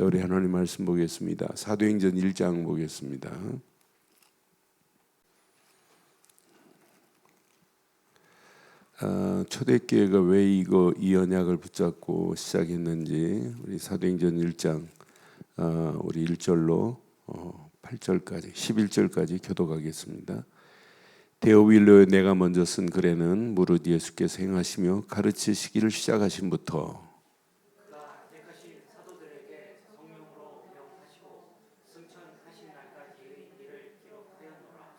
자, 우리 하나님 말씀 보겠습니다. 사도행전 1장 보겠습니다. 아, 초대교회가 왜 이거 이 언약을 붙잡고 시작했는지 우리 사도행전 1장 아, 우리 1절로 어, 8절까지 11절까지 교독하겠습니다. 데오빌로에 내가 먼저 쓴 글에는 무릇 예수께서 행하시며 가르치시기를 시작하신부터 그가 택하신 사도들에게 성령으로 명하시고 승천하신 날까지의 일을 기록하였노라.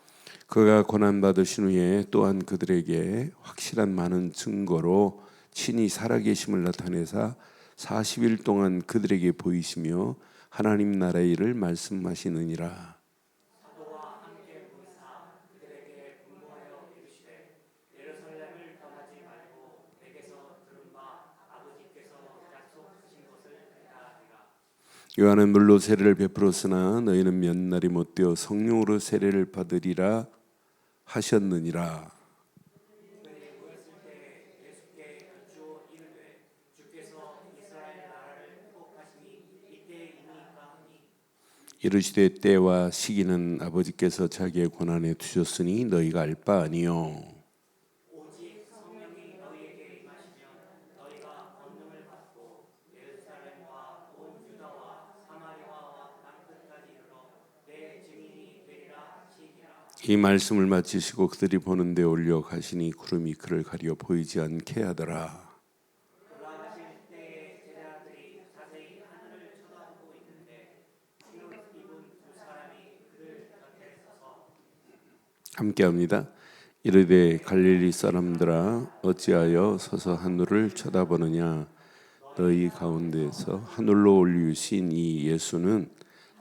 그가 고난 받으신 후에 또한 그들에게 확실한 많은 증거로 친히 살아계심을 나타내사 40일 동안 그들에게 보이시며 하나님 나라의 일을 말씀하시느니라. 요한은 물로 세례를 베풀었으나 너희는 몇 날이 못되어 성령으로 세례를 받으리라 하셨느니라. 이르시되 때와 시기는 아버지께서 자기의 권한에 두셨으니 너희가 알 바 아니요. 오직 성령이 너희에게 임하시면 너희가 권능을 받고 예루살렘과 온 유다와 사마리아와 땅 끝까지 이르러 내 증인이 되리라 하시니라. 이 말씀을 마치시고 그들이 보는데 올려 가시니 구름이 그를 가려 보이지 않게 하더라. 함께합니다. 이르되 갈릴리 사람들아 어찌하여 서서 하늘을 쳐다보느냐 너희 가운데서 하늘로 올리신 이 예수는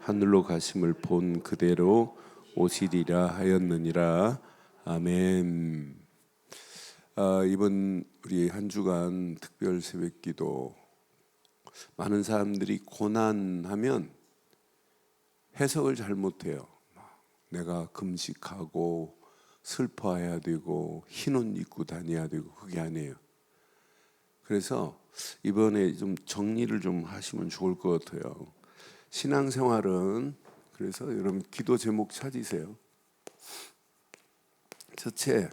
하늘로 가심을 본 그대로 오시리라 하였느니라 아멘. 아, 이번 우리 한 주간 특별 새벽기도 많은 사람들이 고난하면 해석을 잘못해요. 내가 금식하고 슬퍼해야 되고 흰옷 입고 다녀야 되고 그게 아니에요. 그래서 이번에 좀 정리를 좀 하시면 좋을 것 같아요. 신앙생활은 그래서 여러분 기도 제목 찾으세요. 첫째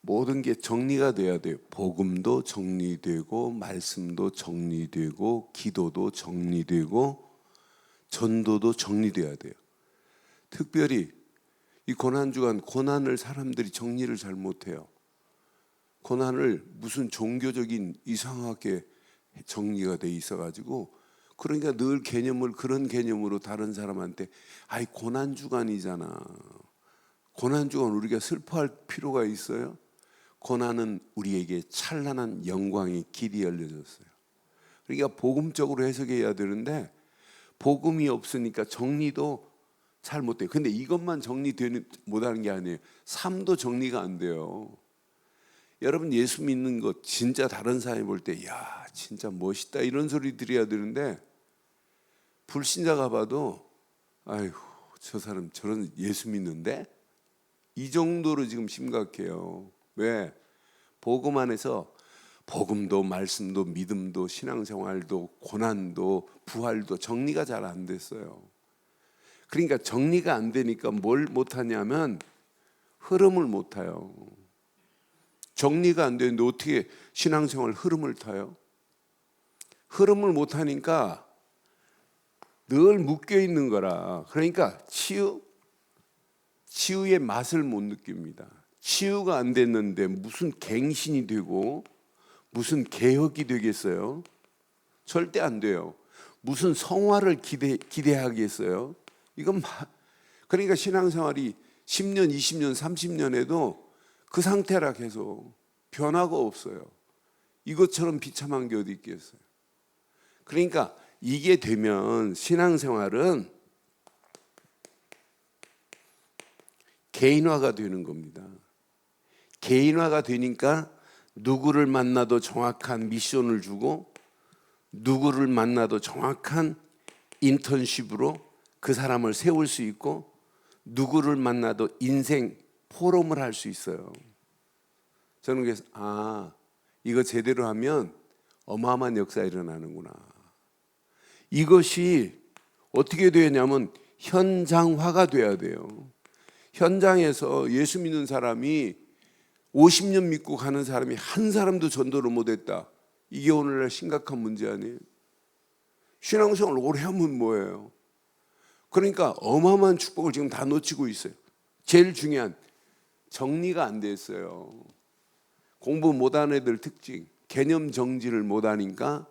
모든 게 정리가 돼야 돼요. 복음도 정리되고 말씀도 정리되고 기도도 정리되고 전도도 정리돼야 돼요. 특별히 이 고난 주간 고난을 사람들이 정리를 잘 못해요. 고난을 무슨 종교적인 이상하게 정리가 돼 있어가지고 그러니까 늘 개념을 그런 개념으로 다른 사람한테 아이 고난 주간이잖아. 고난 주간 우리가 슬퍼할 필요가 있어요? 고난은 우리에게 찬란한 영광의 길이 열려졌어요. 그러니까 복음적으로 해석해야 되는데 복음이 없으니까 정리도 잘 못돼요. 근데 이것만 정리되는 못하는 게 아니에요. 삶도 정리가 안 돼요. 여러분 예수 믿는 것 진짜 다른 사람이 볼 때 야 진짜 멋있다 이런 소리 드려야 되는데 불신자가 봐도 아이고 저 사람 저런 예수 믿는데 이 정도로 지금 심각해요. 왜 복음 안에서 복음도 말씀도 믿음도 신앙생활도 고난도 부활도 정리가 잘 안 됐어요. 그러니까 정리가 안 되니까 뭘 못하냐면 흐름을 못 타요. 정리가 안 되는데 어떻게 신앙생활 흐름을 타요? 흐름을 못 하니까 늘 묶여 있는 거라. 그러니까 치유 치유의 맛을 못 느낍니다. 치유가 안 됐는데 무슨 갱신이 되고 무슨 개혁이 되겠어요? 절대 안 돼요. 무슨 성화를 기대 기대하겠어요? 이건 마, 그러니까 신앙생활이 10년, 20년, 30년에도 그 상태라 계속 변화가 없어요. 이것처럼 비참한 게 어디 있겠어요? 그러니까 이게 되면 신앙생활은 개인화가 되는 겁니다. 개인화가 되니까 누구를 만나도 정확한 미션을 주고 누구를 만나도 정확한 인턴십으로 그 사람을 세울 수 있고 누구를 만나도 인생 포럼을 할 수 있어요. 저는 그래서 아 이거 제대로 하면 어마어마한 역사 일어나는구나. 이것이 어떻게 되냐면 현장화가 돼야 돼요. 현장에서 예수 믿는 사람이 50년 믿고 가는 사람이 한 사람도 전도를 못했다. 이게 오늘날 심각한 문제 아니에요? 신앙생활 오래 하면 뭐예요? 그러니까 어마어마한 축복을 지금 다 놓치고 있어요. 제일 중요한 정리가 안 됐어요. 공부 못한 애들 특징, 개념 정지를 못하니까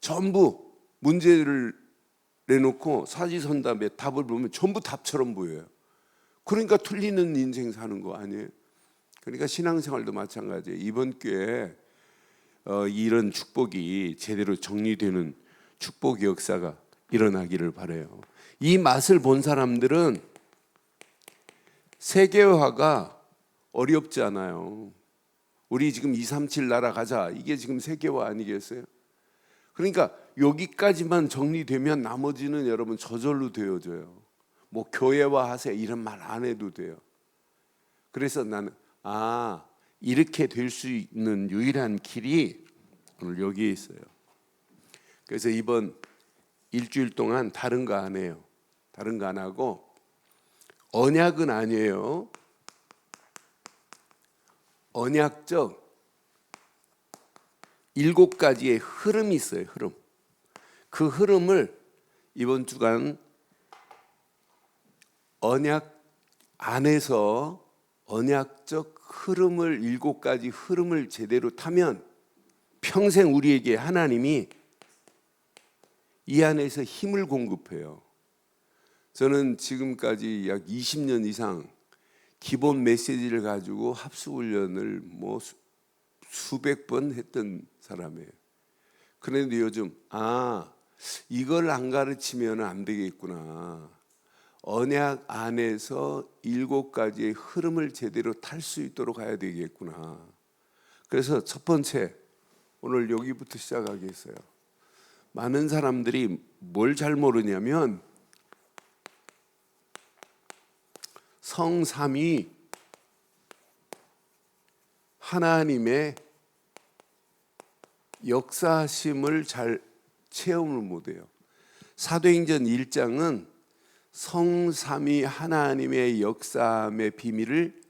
전부 문제를 내놓고 사지선답에 답을 보면 전부 답처럼 보여요. 그러니까 틀리는 인생 사는 거 아니에요? 그러니까 신앙생활도 마찬가지예요. 이번 기회에 어, 이런 축복이 제대로 정리되는 축복 역사가 일어나기를 바래요. 이 맛을 본 사람들은 세계화가 어렵지 않아요. 우리 지금 237 나라 가자. 이게 지금 세계화 아니겠어요? 그러니까 여기까지만 정리되면 나머지는 여러분 저절로 되어져요. 뭐 교회화 하세요 이런 말 안 해도 돼요. 그래서 나는 아 이렇게 될 수 있는 유일한 길이 오늘 여기에 있어요. 그래서 이번 일주일 동안 다른 거 안 해요. 다른 거 안 하고 언약은 아니에요. 언약적 일곱 가지의 흐름이 있어요. 흐름. 그 흐름을 이번 주간 언약 안에서 언약적 흐름을 일곱 가지 흐름을 제대로 타면 평생 우리에게 하나님이 이 안에서 힘을 공급해요. 저는 지금까지 약 20년 이상 기본 메시지를 가지고 합수 훈련을 뭐 수- 수백 번 했던 사람이에요. 그런데 요즘 아 이걸 안 가르치면 안 되겠구나. 언약 안에서 일곱 가지의 흐름을 제대로 탈 수 있도록 해야 되겠구나. 그래서 첫 번째 오늘 여기부터 시작하겠어요. 많은 사람들이 뭘 잘 모르냐면 성삼이 하나님의 역사심을 잘 체험을 못해요. 사도행전 1장은 성삼위 하나님의 역사의 비밀을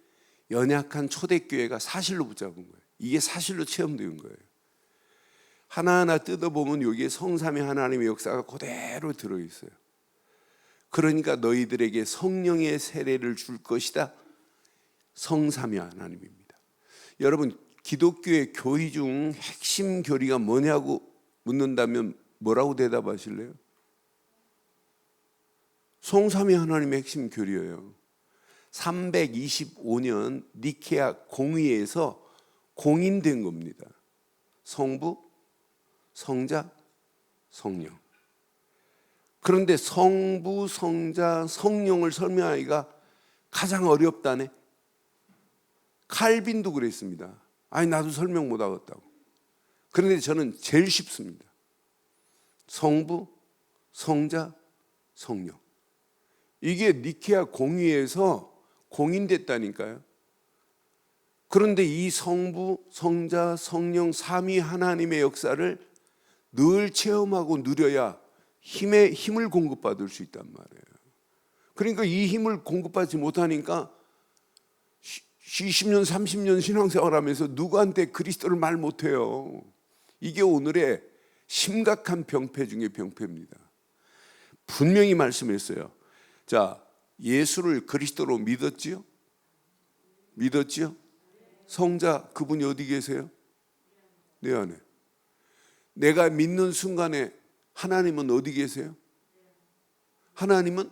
연약한 초대교회가 사실로 붙잡은 거예요. 이게 사실로 체험된 거예요. 하나하나 뜯어보면 여기에 성삼위 하나님의 역사가 그대로 들어있어요. 그러니까 너희들에게 성령의 세례를 줄 것이다. 성삼위 하나님입니다. 여러분 기독교의 교리 중 핵심 교리가 뭐냐고 묻는다면 뭐라고 대답하실래요? 성삼위 하나님의 핵심 교리예요. 325년 니케아 공의에서 공인된 겁니다. 성부, 성자, 성령. 그런데 성부, 성자, 성령을 설명하기가 가장 어렵다네. 칼빈도 그랬습니다. 아니 나도 설명 못 하겠다고. 그런데 저는 제일 쉽습니다. 성부, 성자, 성령. 이게 니케아 공의에서 공인됐다니까요. 그런데 이 성부, 성자, 성령 삼위 하나님의 역사를 늘 체험하고 누려야 힘의 힘을 공급받을 수 있단 말이에요. 그러니까 이 힘을 공급받지 못하니까 20년, 30년 신앙생활하면서 누구한테 그리스도를 말 못해요. 이게 오늘의 심각한 병폐 중의 병폐입니다. 분명히 말씀했어요. 자, 예수를 그리스도로 믿었지요? 믿었지요? 성자 그분이 어디 계세요? 내 안에. 내가 믿는 순간에 하나님은 어디 계세요? 하나님은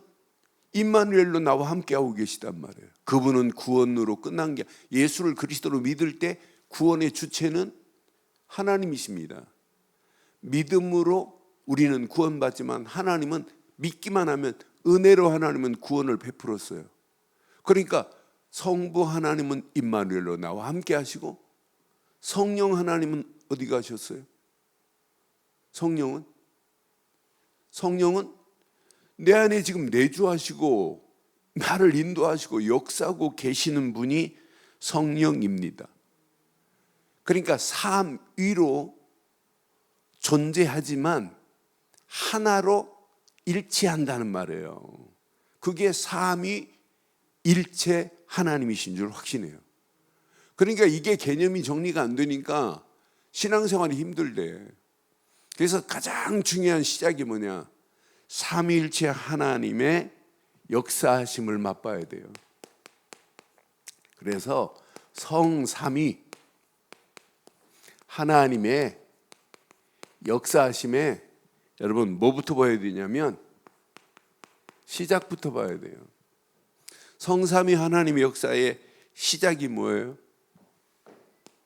임마누엘로 나와 함께하고 계시단 말이에요. 그분은 구원으로 끝난 게 예수를 그리스도로 믿을 때 구원의 주체는 하나님이십니다. 믿음으로 우리는 구원받지만 하나님은 믿기만 하면 은혜로 하나님은 구원을 베풀었어요. 그러니까 성부 하나님은 임마누엘로 나와 함께 하시고 성령 하나님은 어디 가셨어요? 성령은 성령은 내 안에 지금 내주하시고 나를 인도하시고 역사하고 계시는 분이 성령입니다. 그러니까 삼위로 존재하지만 하나로 일치한다는 말이에요. 그게 삼위 일체 하나님이신 줄 확신해요. 그러니까 이게 개념이 정리가 안 되니까 신앙생활이 힘들대. 그래서 가장 중요한 시작이 뭐냐? 삼위일체 하나님의 역사하심을 맛봐야 돼요. 그래서 성삼위 하나님의 역사하심에 여러분 뭐부터 봐야 되냐면 시작부터 봐야 돼요. 성삼위 하나님의 역사의 시작이 뭐예요?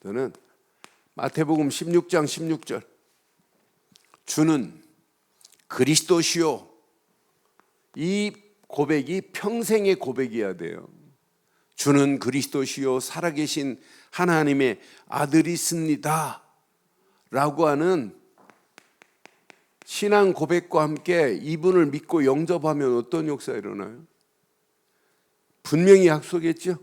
저는 마태복음 16장 16절 주는 그리스도시요 이 고백이 평생의 고백이어야 돼요. 주는 그리스도시요 살아계신 하나님의 아들이십니다. 라고 하는 신앙 고백과 함께 이분을 믿고 영접하면 어떤 역사가 일어나요? 분명히 약속했죠.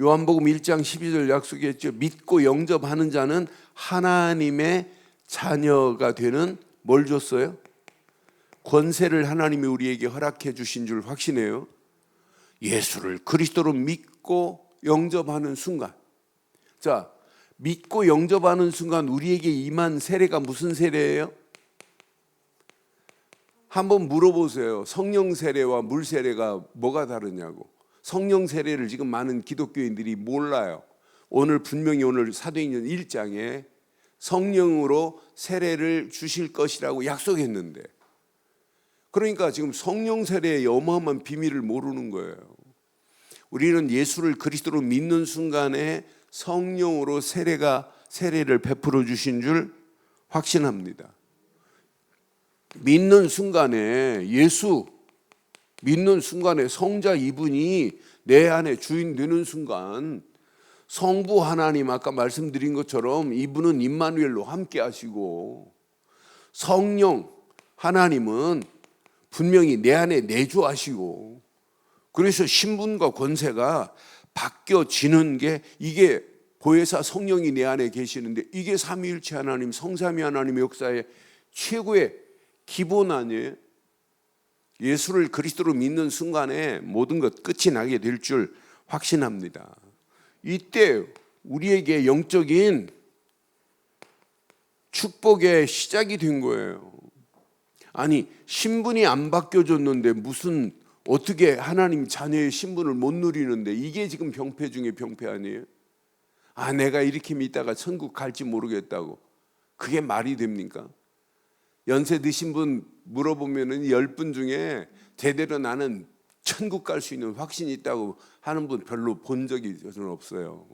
요한복음 1장 12절 약속했죠. 믿고 영접하는 자는 하나님의 자녀가 되는 뭘 줬어요? 권세를 하나님이 우리에게 허락해 주신 줄 확신해요. 예수를 그리스도로 믿고 영접하는 순간. 자, 믿고 영접하는 순간 우리에게 임한 세례가 무슨 세례예요? 한번 물어보세요. 성령 세례와 물 세례가 뭐가 다르냐고. 성령 세례를 지금 많은 기독교인들이 몰라요. 오늘 분명히 오늘 사도행전 1장에 성령으로 세례를 주실 것이라고 약속했는데 그러니까 지금 성령 세례의 어마어마한 비밀을 모르는 거예요. 우리는 예수를 그리스도로 믿는 순간에 성령으로 세례가 세례를 베풀어 주신 줄 확신합니다. 믿는 순간에 예수 믿는 순간에 성자 이분이 내 안에 주인 되는 순간 성부 하나님 아까 말씀드린 것처럼 이분은 임마누엘로 함께 하시고 성령 하나님은 분명히 내 안에 내주하시고 그래서 신분과 권세가 바뀌어지는 게 이게 보혜사 성령이 내 안에 계시는데 이게 삼위일체 하나님 성삼위 하나님의 역사의 최고의 기본 아니에요? 예수를 그리스도로 믿는 순간에 모든 것 끝이 나게 될 줄 확신합니다. 이때 우리에게 영적인 축복의 시작이 된 거예요. 아니, 신분이 안 바뀌어졌는데 무슨 어떻게 하나님 자녀의 신분을 못 누리는데 이게 지금 병폐 중에 병폐 아니에요? 아, 내가 이렇게 믿다가 천국 갈지 모르겠다고. 그게 말이 됩니까? 연세 드신 분 물어보면은 열 분 중에 제대로 나는 천국 갈 수 있는 확신이 있다고 하는 분 별로 본 적이 저는 없어요.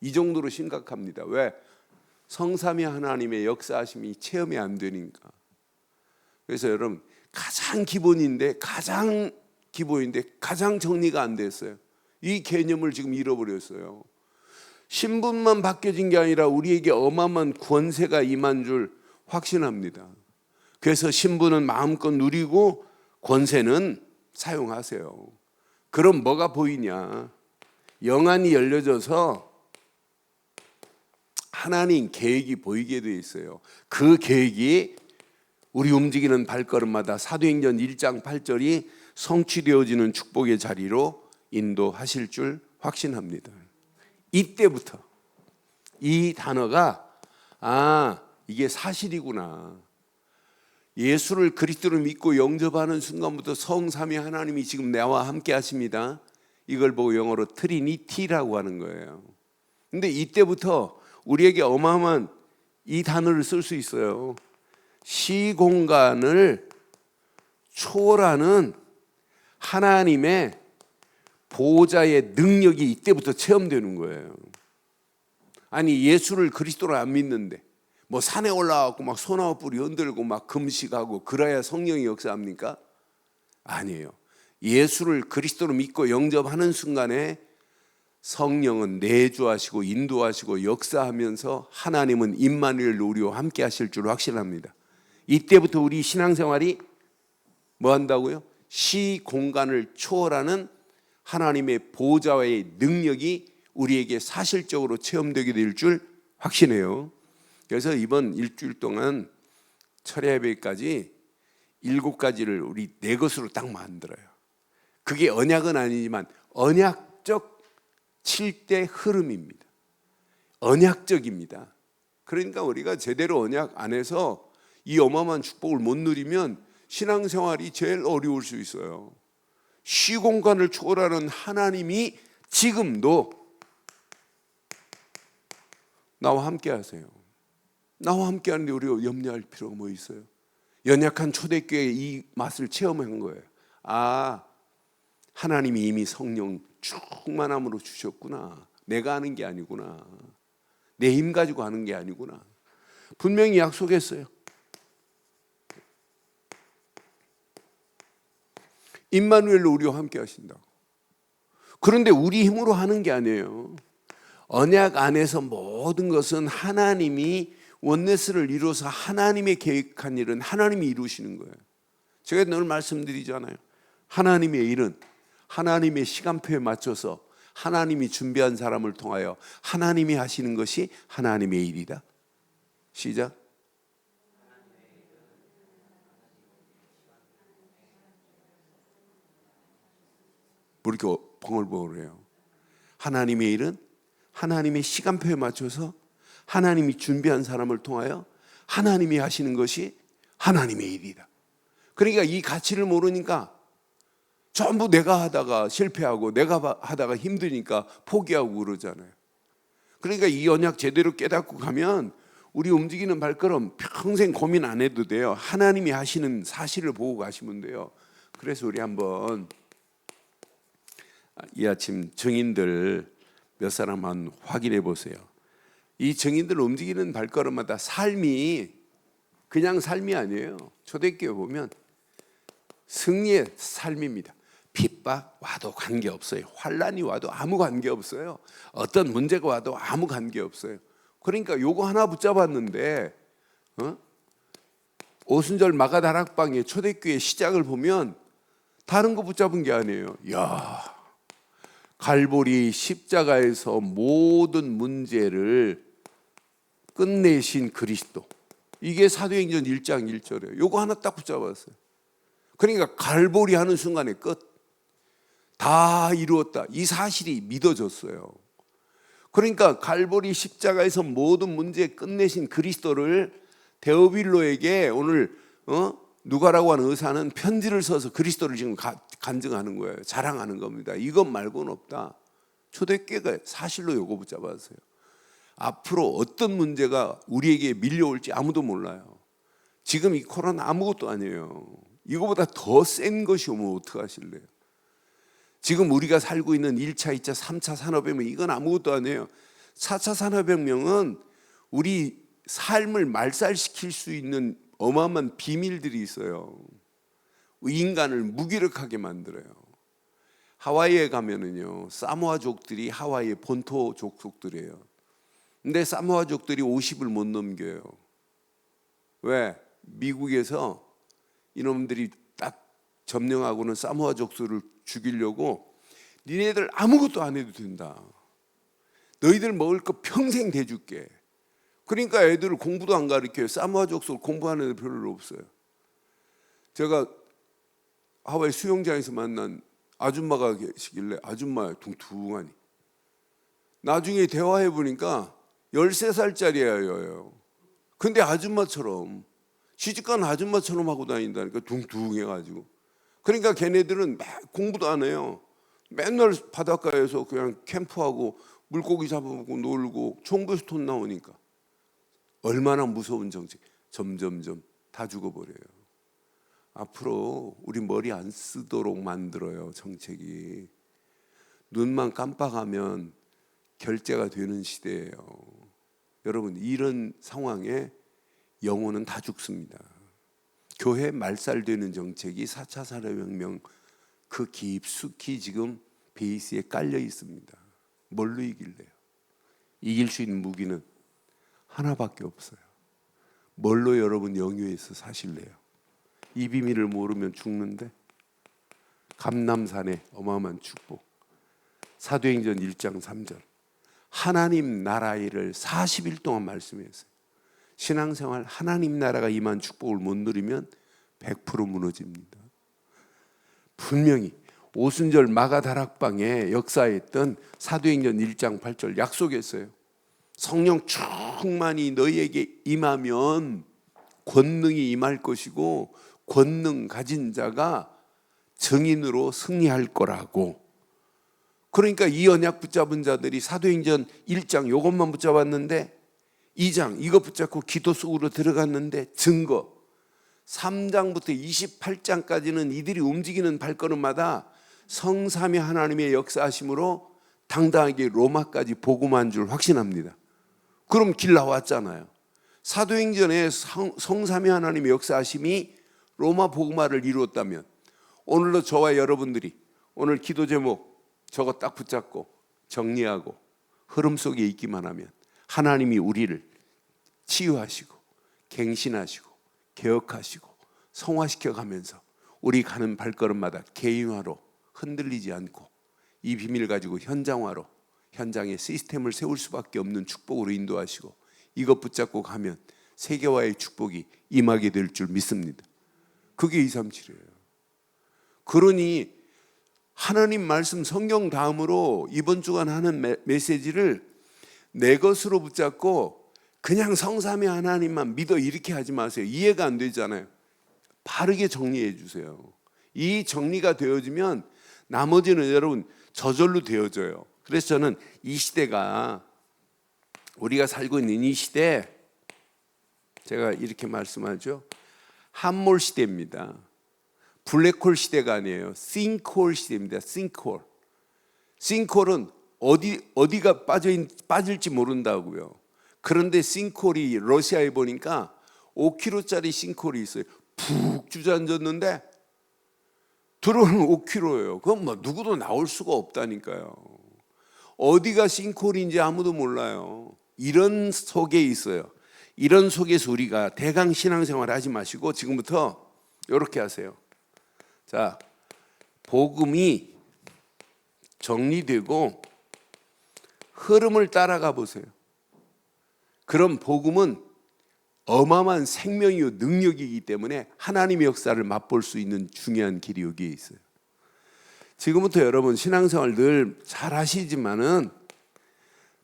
이 정도로 심각합니다. 왜? 성삼위 하나님의 역사하심이 체험이 안 되니까. 그래서 여러분 가장 기본인데 가장 기본인데 가장 정리가 안 됐어요. 이 개념을 지금 잃어버렸어요. 신분만 바뀌어진 게 아니라 우리에게 어마어마한 권세가 임한 줄 확신합니다. 그래서 신분은 마음껏 누리고 권세는 사용하세요. 그럼 뭐가 보이냐? 영안이 열려져서 하나님 계획이 보이게 돼 있어요. 그 계획이 우리 움직이는 발걸음마다 사도행전 1장 8절이 성취되어지는 축복의 자리로 인도하실 줄 확신합니다. 이때부터 이 단어가 아, 이게 사실이구나. 예수를 그리스도로 믿고 영접하는 순간부터 성삼위 하나님이 지금 나와 함께 하십니다. 이걸 보고 영어로 트리니티라고 하는 거예요. 근데 이때부터 우리에게 어마어마한 이 단어를 쓸 수 있어요. 시공간을 초월하는 하나님의 보호자의 능력이 이때부터 체험되는 거예요. 아니 예수를 그리스도로 안 믿는데 뭐 산에 올라가고 막 소나무 뿌리 흔들고 막 금식하고 그래야 성령이 역사합니까? 아니에요. 예수를 그리스도로 믿고 영접하는 순간에 성령은 내주하시고 인도하시고 역사하면서 하나님은 임마누엘 우리와 함께 하실 줄 확신합니다. 이때부터 우리 신앙생활이 뭐 한다고요? 시 공간을 초월하는 하나님의 보호자와의 능력이 우리에게 사실적으로 체험되게 될 줄 확신해요. 그래서 이번 일주일 동안 철야 예배까지 일곱 가지를 우리 네 것으로 딱 만들어요. 그게 언약은 아니지만 언약적 7대 흐름입니다. 언약적입니다. 그러니까 우리가 제대로 언약 안에서 이 어마어마한 축복을 못 누리면 신앙생활이 제일 어려울 수 있어요. 시공간을 초월하는 하나님이 지금도 나와 함께 하세요. 나와 함께 하는데 우리가 염려할 필요가 뭐 있어요? 연약한 초대교회 이 맛을 체험한 거예요. 아, 하나님이 이미 성령 충만함으로 주셨구나. 내가 하는 게 아니구나. 내 힘 가지고 하는 게 아니구나. 분명히 약속했어요. 임마누엘로 우리와 함께 하신다고. 그런데 우리 힘으로 하는 게 아니에요. 언약 안에서 모든 것은 하나님이 원네스를 이루어서 하나님의 계획한 일은 하나님이 이루시는 거예요. 제가 늘 말씀드리잖아요. 하나님의 일은 하나님의 시간표에 맞춰서 하나님이 준비한 사람을 통하여 하나님이 하시는 것이 하나님의 일이다. 시작. 뭐 이렇게 벙얼벙얼해요. 하나님의 일은 하나님의 시간표에 맞춰서 하나님이 준비한 사람을 통하여 하나님이 하시는 것이 하나님의 일이다. 그러니까 이 가치를 모르니까 전부 내가 하다가 실패하고 내가 하다가 힘드니까 포기하고 그러잖아요. 그러니까 이 언약 제대로 깨닫고 가면 우리 움직이는 발걸음 평생 고민 안 해도 돼요. 하나님이 하시는 사실을 보고 가시면 돼요. 그래서 우리 한번 이 아침 증인들 몇 사람만 확인해 보세요. 이 증인들 움직이는 발걸음마다 삶이 그냥 삶이 아니에요. 초대교회 보면 승리의 삶입니다. 핍박 와도 관계 없어요. 환란이 와도 아무 관계 없어요. 어떤 문제가 와도 아무 관계 없어요. 그러니까 요거 하나 붙잡았는데 어? 오순절 마가 다락방의 초대교회 시작을 보면 다른 거 붙잡은 게 아니에요. 야 갈보리 십자가에서 모든 문제를 끝내신 그리스도. 이게 사도행전 1장 1절이에요. 요거 하나 딱 붙잡았어요. 그러니까 갈보리 하는 순간에 끝. 다 이루었다. 이 사실이 믿어졌어요. 그러니까 갈보리 십자가에서 모든 문제 끝내신 그리스도를 데오빌로에게 오늘 어? 누가라고 하는 의사는 편지를 써서 그리스도를 지금 가, 간증하는 거예요. 자랑하는 겁니다. 이것 말고는 없다. 초대교회가 사실로 요거 붙잡았어요. 앞으로 어떤 문제가 우리에게 밀려올지 아무도 몰라요. 지금 이 코로나 아무것도 아니에요. 이거보다 더 센 것이 오면 어떡하실래요? 지금 우리가 살고 있는 1차, 2차, 3차 산업혁명 이건 아무것도 아니에요. 4차 산업혁명은 우리 삶을 말살시킬 수 있는 어마어마한 비밀들이 있어요. 인간을 무기력하게 만들어요. 하와이에 가면은요, 사모아족들이 하와이의 본토 족속들이에요. 근데 사모아족들이 50을 못 넘겨요. 왜? 미국에서 이놈들이 딱 점령하고는 사모아족들을 죽이려고 니네들 아무것도 안 해도 된다. 너희들 먹을 거 평생 대줄게. 그러니까 애들을 공부도 안 가르쳐요. 사모아족속 공부하는 애들 별로 없어요. 제가 하와이 수영장에서 만난 아줌마가 계시길래 아줌마 둥둥하니 나중에 대화해 보니까 13살짜리예요. 근데 아줌마처럼 시집간 아줌마처럼 하고 다닌다니까 둥둥해 가지고. 그러니까 걔네들은 공부도 안 해요. 맨날 바닷가에서 그냥 캠프하고 물고기 잡아먹고 놀고 총부에서 돈 나오니까 얼마나 무서운 정책. 점점점 다 죽어버려요. 앞으로 우리 머리 안 쓰도록 만들어요 정책이. 눈만 깜빡하면 결제가 되는 시대예요. 여러분 이런 상황에 영혼은 다 죽습니다. 교회 말살되는 정책이 4차 산업혁명 그 깊숙이 지금 베이스에 깔려 있습니다. 뭘로 이길래요? 이길 수 있는 무기는 하나밖에 없어요. 뭘로 여러분 영유에서 사실래요? 이 비밀을 모르면 죽는데 감남산의 어마어마한 축복. 사도행전 1장 3절. 하나님 나라 일을 40일 동안 말씀했어요. 신앙생활 하나님 나라가 임한 축복을 못 누리면 100% 무너집니다. 분명히 오순절 마가다락방에 역사했던 사도행전 1장 8절 약속했어요. 성령 충만히 너희에게 임하면 권능이 임할 것이고 권능 가진 자가 증인으로 승리할 거라고. 그러니까 이 언약 붙잡은 자들이 사도행전 1장 요것만 붙잡았는데 2장 이거 붙잡고 기도 속으로 들어갔는데 증거 3장부터 28장까지는 이들이 움직이는 발걸음마다 성삼위 하나님의 역사하심으로 당당하게 로마까지 복음한 줄 확신합니다. 그럼 길 나왔잖아요. 사도행전에 성, 성삼위 하나님의 역사하심이 로마 복음화를 이루었다면 오늘도 저와 여러분들이 오늘 기도 제목 저거 딱 붙잡고 정리하고 흐름 속에 있기만 하면 하나님이 우리를 치유하시고 갱신하시고 개혁하시고 성화시켜 가면서 우리 가는 발걸음마다 개인화로 흔들리지 않고 이 비밀 가지고 현장화로 현장에 시스템을 세울 수밖에 없는 축복으로 인도하시고 이것 붙잡고 가면 세계화의 축복이 임하게 될 줄 믿습니다. 그게 237이에요. 그러니 하나님 말씀 성경 다음으로 이번 주간 하는 메, 메시지를 내 것으로 붙잡고 그냥 성삼위 하나님만 믿어 이렇게 하지 마세요. 이해가 안 되잖아요. 바르게 정리해 주세요. 이 정리가 되어지면 나머지는 여러분 저절로 되어져요. 그래서 저는 이 시대가 우리가 살고 있는 이 시대 제가 이렇게 말씀하죠. 함몰 시대입니다. 블랙홀 시대가 아니에요. 싱크홀 시대입니다. 싱크홀. 싱크홀은 어디 어디가 빠져 있, 빠질지 모른다고요. 그런데 싱크홀이 러시아에 보니까 5km짜리 싱크홀이 있어요. 푹 주저앉았는데 들어오는 5km예요. 그건 뭐 누구도 나올 수가 없다니까요. 어디가 싱크홀인지 아무도 몰라요. 이런 속에 있어요. 이런 속에서 우리가 대강 신앙생활 하지 마시고 지금부터 이렇게 하세요. 자, 복음이 정리되고 흐름을 따라가 보세요. 그럼 복음은 어마어마한 생명이요 능력이기 때문에 하나님의 역사를 맛볼 수 있는 중요한 길이 여기에 있어요. 지금부터 여러분 신앙생활 늘 잘 하시지만은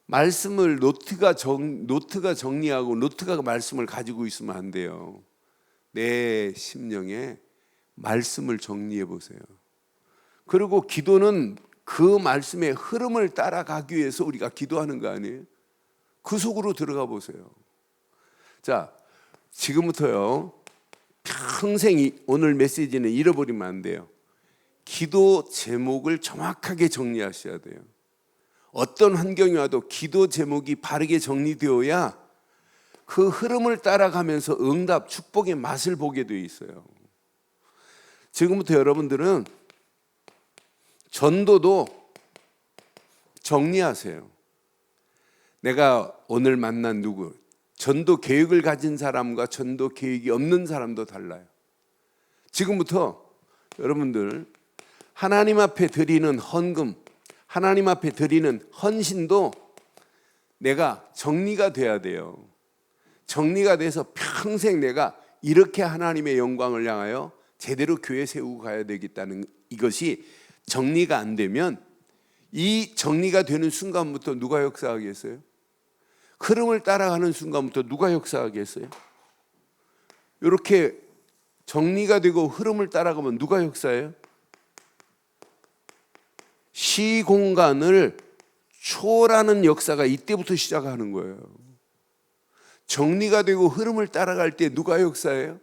말씀을 노트가 정, 노트가 정리하고 노트가 말씀을 가지고 있으면 안 돼요. 내 심령에 말씀을 정리해 보세요. 그리고 기도는 그 말씀의 흐름을 따라가기 위해서 우리가 기도하는 거 아니에요? 그 속으로 들어가 보세요. 자, 지금부터요. 평생 이- 오늘 메시지는 잃어버리면 안 돼요. 기도 제목을 정확하게 정리하셔야 돼요. 어떤 환경이 와도 기도 제목이 바르게 정리되어야 그 흐름을 따라가면서 응답, 축복의 맛을 보게 돼 있어요. 지금부터 여러분들은 전도도 정리하세요. 내가 오늘 만난 누구, 전도 계획을 가진 사람과 전도 계획이 없는 사람도 달라요. 지금부터 여러분들 하나님 앞에 드리는 헌금, 하나님 앞에 드리는 헌신도 내가 정리가 돼야 돼요. 정리가 돼서 평생 내가 이렇게 하나님의 영광을 향하여 제대로 교회 세우고 가야 되겠다는 이것이 정리가 안 되면 이 정리가 되는 순간부터 누가 역사하겠어요? 흐름을 따라가는 순간부터 누가 역사하겠어요? 이렇게 정리가 되고 흐름을 따라가면 누가 역사해요? 시공간을 초월하는 역사가 이때부터 시작하는 거예요. 정리가 되고 흐름을 따라갈 때 누가 역사해요?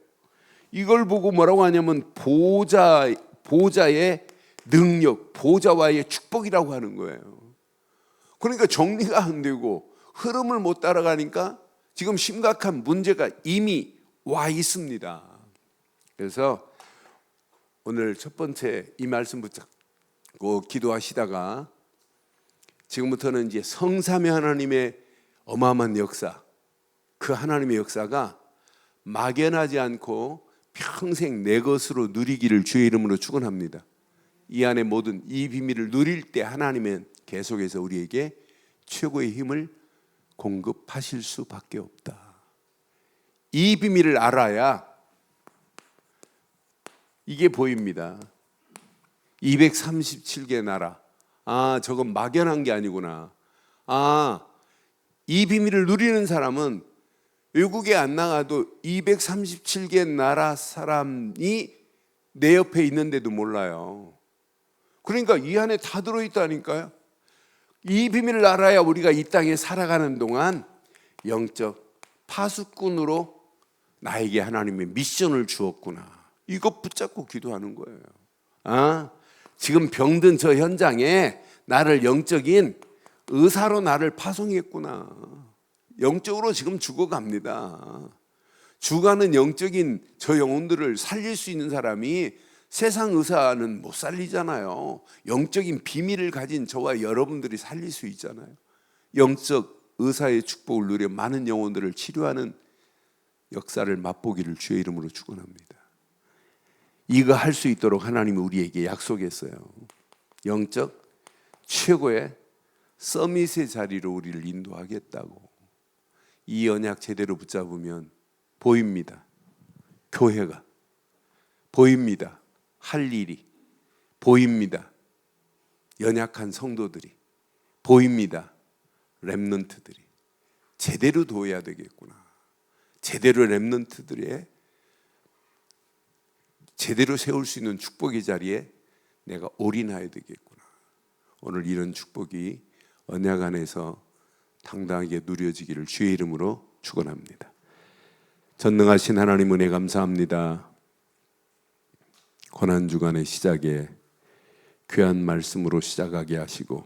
이걸 보고 뭐라고 하냐면 보좌 보좌의 능력, 보좌와의 축복이라고 하는 거예요. 그러니까 정리가 안 되고 흐름을 못 따라가니까 지금 심각한 문제가 이미 와 있습니다. 그래서 오늘 첫 번째 이 말씀 붙잡고 기도하시다가 지금부터는 이제 성삼위 하나님의 어마어마한 역사, 그 하나님의 역사가 막연하지 않고 평생 내 것으로 누리기를 주의 이름으로 축원합니다. 이 안에 모든 이 비밀을 누릴 때 하나님은 계속해서 우리에게 최고의 힘을 공급하실 수밖에 없다. 이 비밀을 알아야 이게 보입니다. 237개 나라. 아, 저건 막연한 게 아니구나. 아, 이 비밀을 누리는 사람은 외국에 안 나가도 237개 나라 사람이 내 옆에 있는데도 몰라요. 그러니까 이 안에 다 들어있다니까요. 이 비밀을 알아야 우리가 이 땅에 살아가는 동안 영적 파수꾼으로 나에게 하나님의 미션을 주었구나. 이거 붙잡고 기도하는 거예요. 아, 지금 병든 저 현장에 나를 영적인 의사로 나를 파송했구나. 영적으로 지금 죽어갑니다. 죽어가는 영적인 저 영혼들을 살릴 수 있는 사람이 세상 의사는 못 살리잖아요. 영적인 비밀을 가진 저와 여러분들이 살릴 수 있잖아요. 영적 의사의 축복을 누려 많은 영혼들을 치료하는 역사를 맛보기를 주의 이름으로 축원합니다. 이거 할 수 있도록 하나님이 우리에게 약속했어요. 영적 최고의 서밋의 자리로 우리를 인도하겠다고. 이 언약 제대로 붙잡으면 보입니다. 교회가 보입니다. 할 일이 보입니다. 연약한 성도들이 보입니다. 렘넌트들이 제대로 도해야 되겠구나. 제대로 렘넌트들의 제대로 세울 수 있는 축복의 자리에 내가 올인해야 되겠구나. 오늘 이런 축복이 언약 안에서 당당하게 누려지기를 주의 이름으로 축원합니다. 전능하신 하나님 은혜 감사합니다. 고난 주간의 시작에 귀한 말씀으로 시작하게 하시고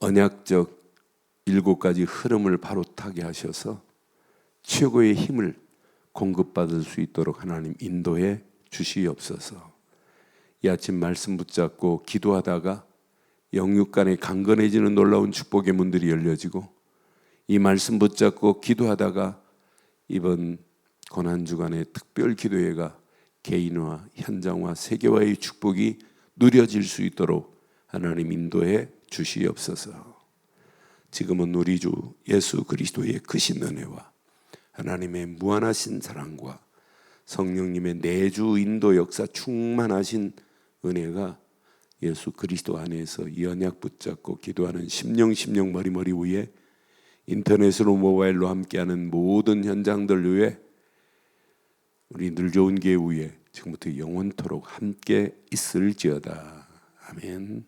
언약적 일곱 가지 흐름을 바로 타게 하셔서 최고의 힘을 공급받을 수 있도록 하나님 인도해 주시옵소서. 이 아침 말씀 붙잡고 기도하다가 영육 간에 강건해지는 놀라운 축복의 문들이 열려지고 이 말씀 붙잡고 기도하다가 이번 고난 주간의 특별 기도회가 개인화, 현장화, 세계화의 축복이 누려질 수 있도록 하나님 인도해 주시옵소서. 지금은 우리 주 예수 그리스도의 크신 은혜와 하나님의 무한하신 사랑과 성령님의 내주 인도 역사 충만하신 은혜가 예수 그리스도 안에서 이 언약 붙잡고 기도하는 심령 심령 머리 머리 위에 인터넷으로 모바일로 함께하는 모든 현장들 위에 우리 늘 좋은 게 위에 지금부터 영원토록 함께 있을지어다. 아멘.